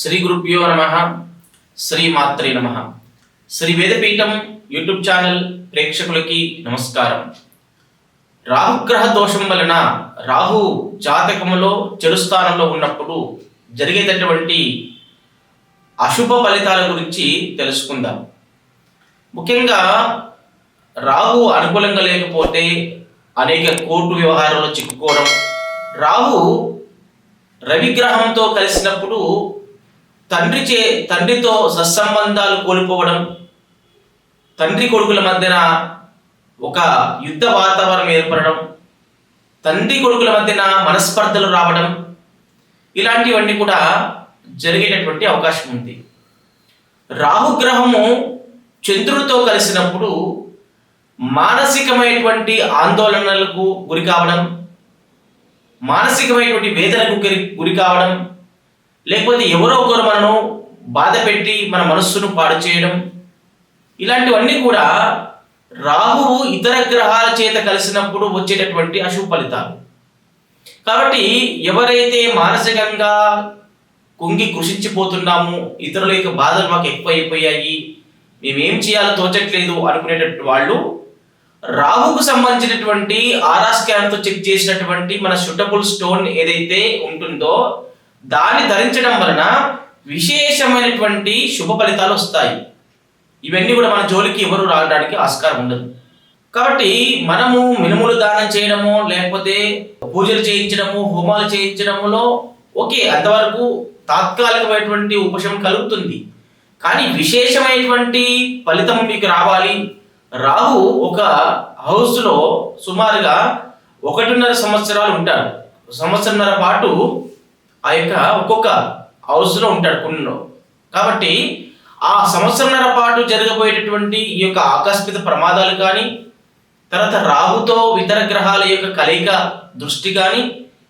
శ్రీ గురుభ్యో నమ శ్రీ మాత్రే నమ. శ్రీ వేదపీఠం యూట్యూబ్ ఛానల్ ప్రేక్షకులకి నమస్కారం. రాహుగ్రహ దోషం వలన రాహు జాతకములో చెడు స్థానంలో ఉన్నప్పుడు జరిగేటటువంటి అశుభ ఫలితాల గురించి తెలుసుకుందాం. ముఖ్యంగా రాహు అనుకూలంగా లేకపోతే అనేక కోర్టు వ్యవహారాల్లో చిక్కుకోవడం రాహు రవిగ్రహంతో కలిసినప్పుడు తండ్రి చే తండ్రితో సత్సంబంధాలు కోల్పోవడం తండ్రి కొడుకుల మధ్యన ఒక యుద్ధ వాతావరణం ఏర్పడడం తండ్రి కొడుకుల మధ్యన మనస్పర్ధలు రావడం ఇలాంటివన్నీ కూడా జరిగేటటువంటి అవకాశం ఉంది. రాహుగ్రహము చంద్రుడితో కలిసినప్పుడు మానసికమైనటువంటి ఆందోళనలకు గురి కావడం మానసికమైనటువంటి వేదనకు గురి గురి కావడం లేకపోతే ఎవరో ఒకరు మనను బాధ పెట్టి మన మనస్సును పాడు చేయడం. ఇలాంటివన్నీ కూడా రాహువు ఇతర గ్రహాల చేత కలిసినప్పుడు వచ్చేటటువంటి అశుభ ఫలితాలు. కాబట్టి ఎవరైతే మానసికంగా కుంగి కృషించిపోతున్నాము ఇతరుల యొక్క బాధలు మాకు ఎక్కువైపోయాయి మేమేం చేయాలో తోచట్లేదు అనుకునేటటువంటి వాళ్ళు రాహుకు సంబంధించినటువంటి ఆరా స్కాన్తో చెక్ చేసినటువంటి మన షుటబుల్ స్టోన్ ఏదైతే ఉంటుందో దాన్ని ధరించడం వలన విశేషమైనటువంటి శుభ ఫలితాలు వస్తాయి. ఇవన్నీ కూడా మన జోలికి ఎవరు రావడానికి ఆస్కారం ఉండదు. కాబట్టి మనము మినుములు దానం చేయడము లేకపోతే పూజలు చేయించడము హోమాలు చేయించడములో ఓకే అంతవరకు తాత్కాలికమైనటువంటి ఉపశమనం కలుగుతుంది. కానీ విశేషమైనటువంటి ఫలితం మీకు రావాలి. రాహు ఒక హౌస్లో సుమారుగా ఒకటిన్నర సంవత్సరాలు ఉంటారు సంవత్సరంన్నర పాటు ఆ యొక్క ఒక్కొక్క హౌస్లో ఉంటాడు కొన్ని కాబట్టి ఆ సంవత్సరంన్నర పాటు జరగబోయేటటువంటి ఈ యొక్క ఆకస్మిక ప్రమాదాలు కానీ తర్వాత రాహుతో ఇతర గ్రహాల యొక్క కలయిక దృష్టి కానీ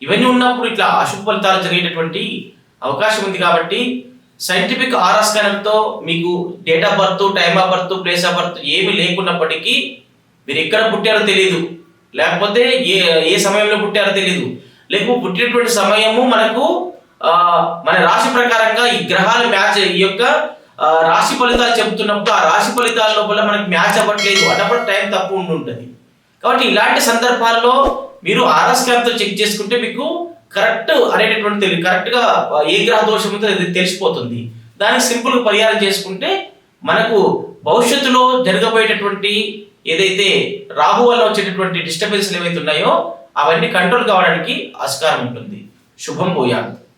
ఇవన్నీ ఉన్నప్పుడు ఇట్లా అశుభ ఫలితాలు జరిగేటటువంటి అవకాశం ఉంది కాబట్టి సైంటిఫిక్ ఆరా మీకు date of birth time of birth place of birth ఏమి లేకున్నప్పటికీ మీరు ఎక్కడ పుట్టారో తెలియదు లేకపోతే ఏ ఏ సమయంలో పుట్టారో తెలియదు లేకపోతే పుట్టినటువంటి సమయము మనకు మన రాశి ప్రకారంగా ఈ గ్రహాల మ్యాచ్ ఈ యొక్క రాశి ఫలితాలు చెబుతున్నప్పుడు ఆ రాశి ఫలితాల లోపల మనకి మ్యాచ్ అవ్వట్లేదు. అన్నప్పుడు టైం తప్పు ఉంటుంది. కాబట్టి ఇలాంటి సందర్భాల్లో మీరు ఆర్ఎస్తో చెక్ చేసుకుంటే మీకు కరెక్ట్ అనేటటువంటి తెలియదు కరెక్ట్గా ఏ గ్రహ దోషం ఉందో అది తెలిసిపోతుంది. దానికి సింపుల్గా పరిహారం చేసుకుంటే మనకు భవిష్యత్తులో జరగబోయేటటువంటి ఏదైతే రాహు వల్ల వచ్చేటటువంటి డిస్టర్బెన్స్లు ఏవైతే ఉన్నాయో అవన్నీ కంట్రోల్ కావడానికి ఆస్కారం ఉంటుంది. శుభం పోయాలి